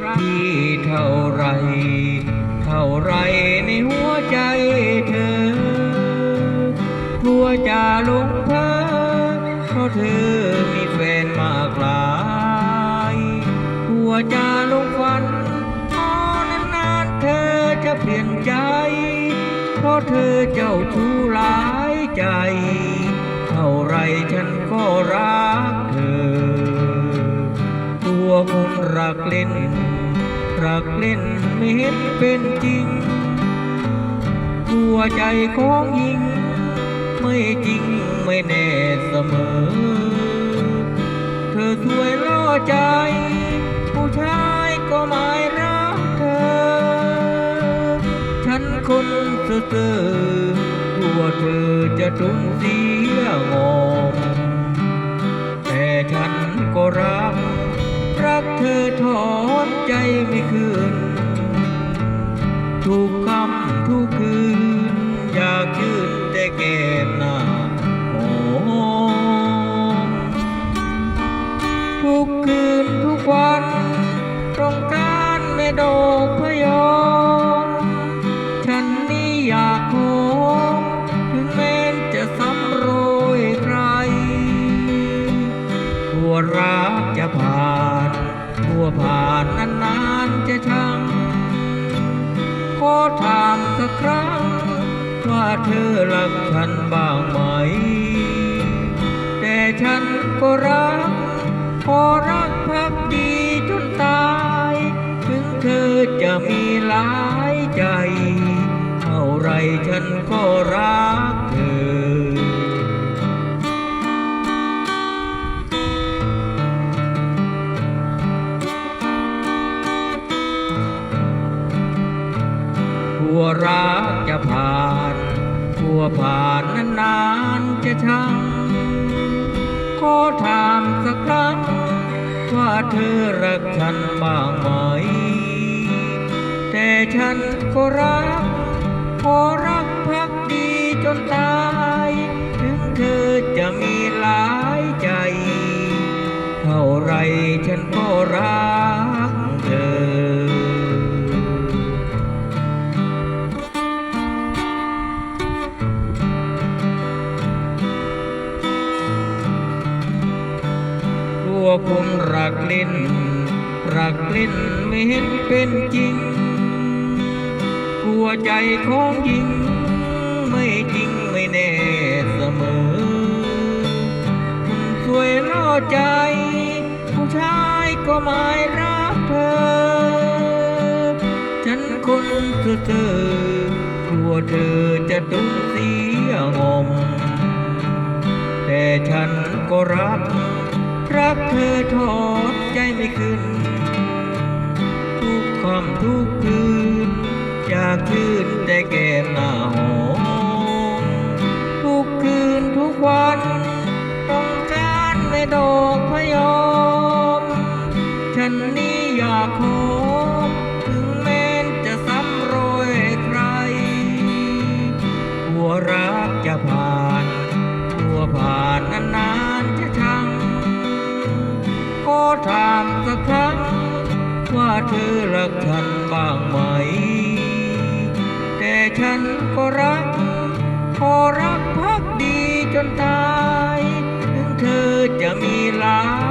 กพี่เท่าไร เท่าไรในหัวใจเธอ กลัวจะหลงเพลอเพราะเธอมีแฟนมากลายกลัวจะหลงฝันพอนานๆเธอจะเปลี่ยนใจ เพราะเธอเจ้าชู้หลายใจ เท่าไรฉันก็รัก ตัวคนรักเล่น รักเล่นไม่เห็นเป็นจริงตัวใจของหญิง ไม่จริงไม่แน่เสมอ เธอสวยล่อใจ ผู้ชายก็ไม่รักเธอ ฉันคนเสื่อกลัวเธอจะทุ่มเสียงอมแต่ฉันก็รัก รักเธอถอนใจไม่คืน ทุกคำทุกคืน อยากยืนแต่แก่หน้า สักครั้ง ว่าเธอรักฉันบ้างไหม แต่ฉันก็รักขอรักพักดีจนตาย ถึงเธอจะมีหลายใจ เท่าไรฉันก็รัก จะผ่านทั่วผ่านนานๆจะช่างขอถามสักครั้ง ว่าเธอรักฉันบ้างไหม แต่ฉันก็รัก ขอรักพักดีจนตาย ถึงเธอจะมีหลายใจ เท่าไรฉันก็รัก ตัวคนรักเล่น รักเล่นไม่เห็นเป็นจริง กลัวใจของหญิง ไม่จริงไม่แน่เสมอคนสวยล่อใจ ผู้ชายก็ไม่รักเธอ ฉันคนซื่อกลัวเธอจะตุ้มเสียงอมแต่ฉันก็รัก รักเธอทอดใจไม่ขึ้น ทุกค่ำทุกคืนอยากชื่นแต่แก้มหน้าหอมทุกคืนทุกวันต้องการแม่ดอกพยอม ฉันนี่อยากหอมถึงแม้นจะซ้ำโรยใคร หัวรักจะผ่า สักครั้ง ว่าเธอรักฉันบ้างไหม แต่ฉันก็รักขอรักพักดีจนตาย ถึงเธอจะมีหลาย